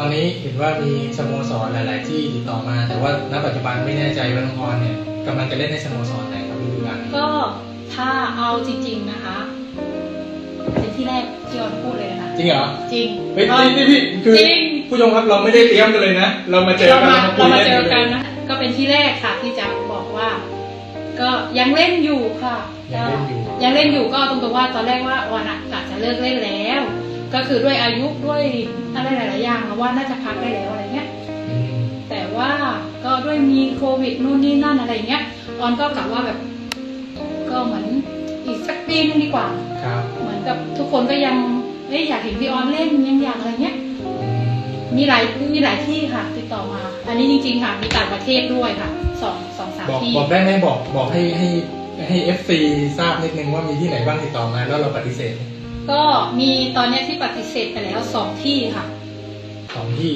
อนนี้เห็นว่ามีสโมสรหลาย ๆ ที่ติดต่อมา แต่ว่าณปัจจุบันไม่แน่ใจว่าน้องออนเนี่ยกำลังจะเล่นในสโมสรไหนครับฤดูกาลนี้ก็ถ้าเอาจริง ๆ นะคะเป็นที่แรกที่ออนพูดเลยนะคะจริงเหรอจริงเฮ้ยออนพี่พี่คือจริงผู้ชมครับเราไม่ได้เตรียมกันเลยนะ เรามาเจอเรากันมาคุเรายมาล่เจอกันลยนะก็เป็นที่แรกค่ะที่จะบอกว่า ก็ยังเล่นอยู่ค่ะยังเล่นอยู่ก็ยังเล่นอยู่ก็ตรงๆว่าตอนแรกว่าออนอะกะจะเลิกเล่นแล้ว ก็คือด้วยอายุด้วยอะไรหลายๆอย่างแล้วว่าน่าจะพักได้แล้วอะไรเงี้ยอืมแต่ว่าก็ด้วยมีโควิดนู่นนี่นั่นอะไรเงี้ยออนก็กลับว่าแบบ ก็เหมือนอีกสักปีนึงดีกว่าครับเหมือนกับทุกคนก็ยังเอ้ยอยากเห็นพี่ออนเล่นยังอยากอะไรเงี้ยอืมมีหลายมีหลายที่ค่ะ ติดต่อมา อันนี้จริง ๆ ค่ะ มีต่างประเทศด้วยค่ะสองสองสามบอกที่บอกได้ไหมบอกบอกให้ให้ให้เอฟซีทราบนิดนึงว่ามีที่ไหนบ้างติดต่อมาแล้วเราปฏิเสธ ก็มีตอนเนี้ยที่ปฏิเสธไปแล้วสองที่ค่ะสองที่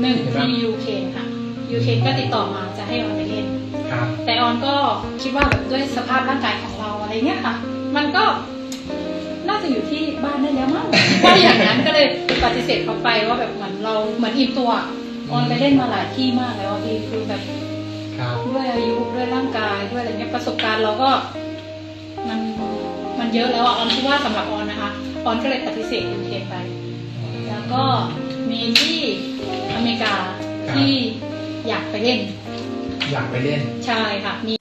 หนึ่งเห็นปะที่ยูเคนค่ะยูเคนก็ติดต่อมาจะให้ออนไปเล่นครับแต่ออนก็คิดว่าแบบด้วยสภาพร่างกายของเราอะไรเงี้ยค่ะ มันก็น่าจะอยู่ที่บ้านได้แล้วมั้งว่าอย่างนั้นก็เลยปฏิเสธเขาไปว่าแบบเหมือนเราเหมือนอิ่มตัวออนไปเล่นมาหลายที่มากแล้วที่คือแบบครับด้วยอายุด้วยร่างกายด้วยอะไรเงี้ยประสบการณ์เราก็มันมัน เยอะแล้วอะออนคิดว่าสำหรับออนนะคะออนก็เลยปฏิเสธยูเคไป แล้วก็มีที่อเมริกาที่อยากไปเล่น อยากไปเล่น ใช่ค่ะมี